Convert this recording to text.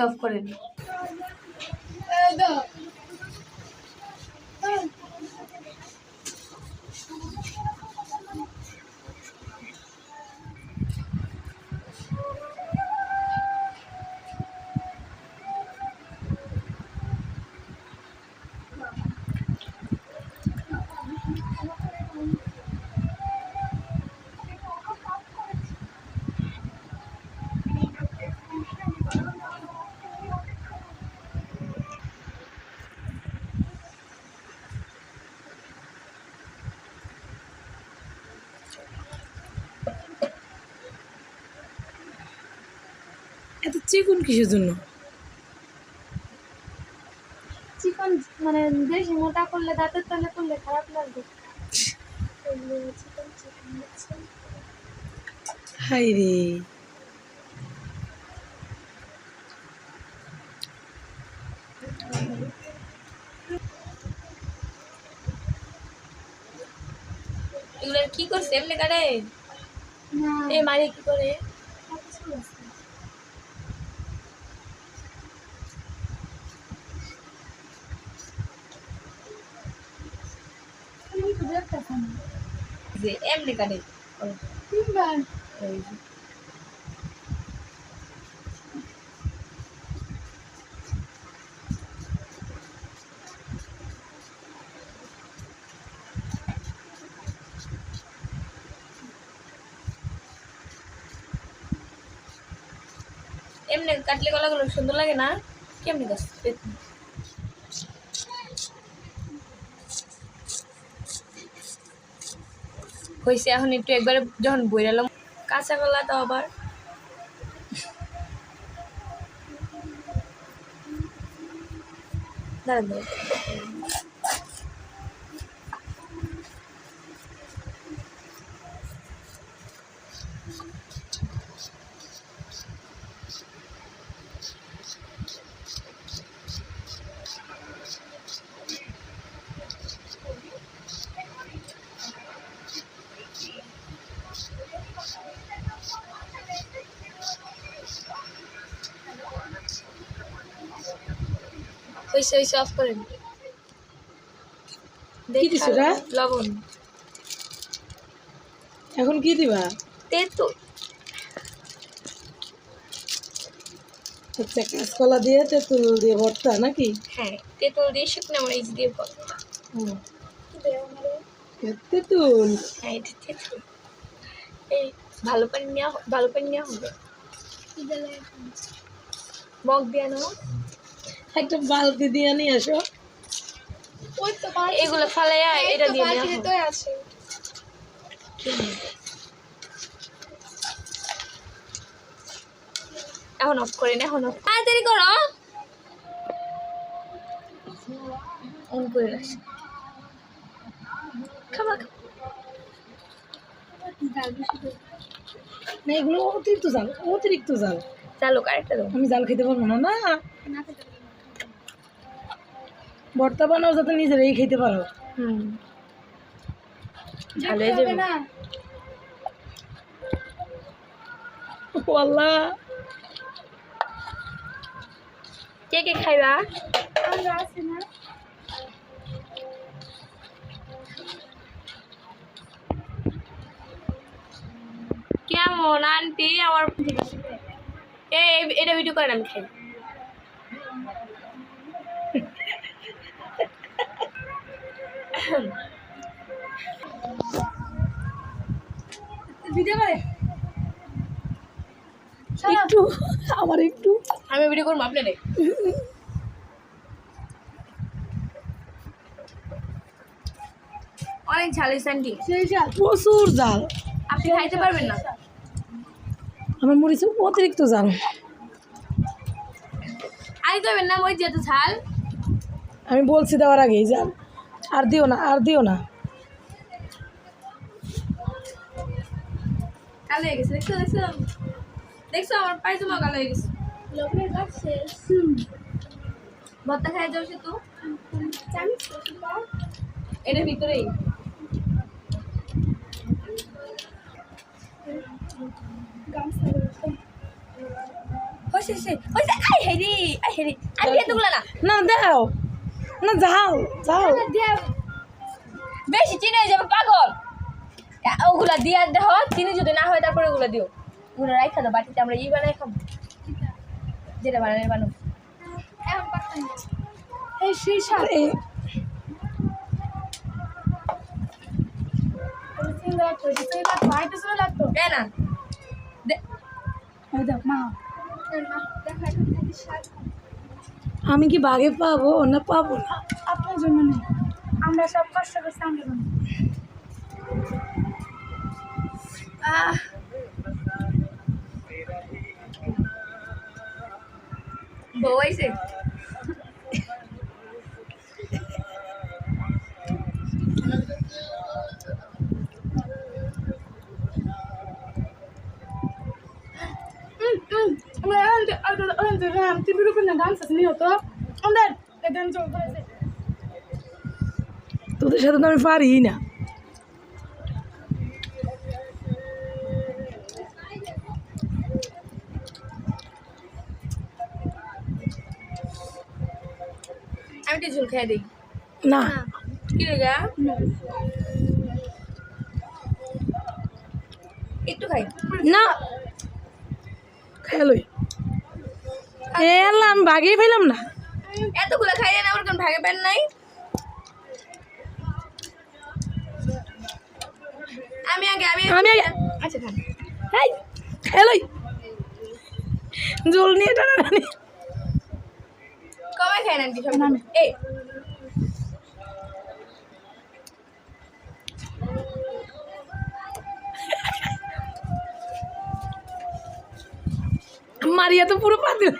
Of করেন চিকুন কিসের জন্য? চিকন মানে বেশি মোটা করলে দাঁতের তলে করলে খারাপ লাগবে। চিকন চিকন হাই রে। এগুলো কি করছে? এমনি কাটে এ মারে কি করে? না যে এমনি কাটে। তিনবার। এমনি কাটলে গলাগুলো সুন্দর লাগে না? কেমনি গাছ হয়েছে এখন একটু একবারে যখন বইরালাম কাঁচা কলা তো আবার। দাঁড়ান। হয়েছে হয়েছে অফ করেন কি দিছো রা? লবণ। এখন কি দিবা? তেঁতুল হচ্ছে কাঁচকলা দিয়ে তেঁতুল দিয়ে ভর্তা নাকি? হ্যাঁ তেঁতুল দিয়ে শুকনো মরিচ দিয়ে ভর্তা। তেঁতুল। হ্যাঁ তেঁতুল। এই ভালো পানি নেওয়া ভালো পানি নেওয়া হবে। মগ দিয়ে নাও। একটা বালতি দিয়ে নিয়ে আসো ওই তো এগুলো ফালাইয়া এটা দিয়ে নেওয়া বালতিতে হবে তো আছে। এখন অফ করেন এখন অফ তাড়াতাড়ি করো। অন করে রাখছি খাবা খাবা। না এগুলো অতিরিক্ত জাল অতিরিক্ত জাল চালু আরেকটা দাও। আমি জাল খেতে পারব না না। না খেতে না। ভর্তা বানাও যাতে নিজেরাই খেতে পারো। হুম। যাবে কে কে খাইবা? কেমন আন্টি? আমার এটা ভিডিও করেন আমি খাই। একটু আমার একটু। আমি ভিডিও করব আপনারে অনেক ঝাল প্রচুর জাল আপনি খাইতে পারবেন না। আমার মরিচ অতিরিক্ত জাল আই না ওই যেহেতু ঝাল। আমি বলছি দেওয়ার আগেই জাল আর দিও না আর দিও না। কালো হয়ে গেছে দেখছ দেখছ? দেখছ আমার পায়জামা কালো হয়ে গেছে। লবণের গাছ শেষ। ভর্তা খাই যাও সে তো এটার ভিতরেই। হইছে হইছে হইছে। আই হেরি আই হেরি। আই এতগুলা না। না দাও। না যাও যাও। বেশি চিনি যাবে পাগল। ওগুলা দিয়া দেখো চিনি যদি না হয় তারপরে ওগুলা দিও। ওগুলো রাখা দাও বাটিতে আমরা ই বানাই খাব। যেটা বানাই বানো এখন এই সেই না। দেখ মা। মা দেখা যাচ্ছে সার আমি কি বাঘে পাবো? না পাবো না। আপনার জন্য নেই। আমরা সব কষ্ট করছি, আমরা বউ আইছে? আমাদের তোদের সাথে তো আমি পারি না। আমি একটু ঝোল খেয়ে দিই। না। কি একটু খাই। না। খেলোই এ আল্লাহ আমি বাগেই ফেলাম না। এতগুলো খাইয়ে না আমার কোন ভাগে পেন নাই। আমি আগে আমি আমি আগে। আচ্ছা খান এই খেলোই জল নিয়ে টানা টানি কবে খাই না। এই। মারিয়া তো পুরো পাতিল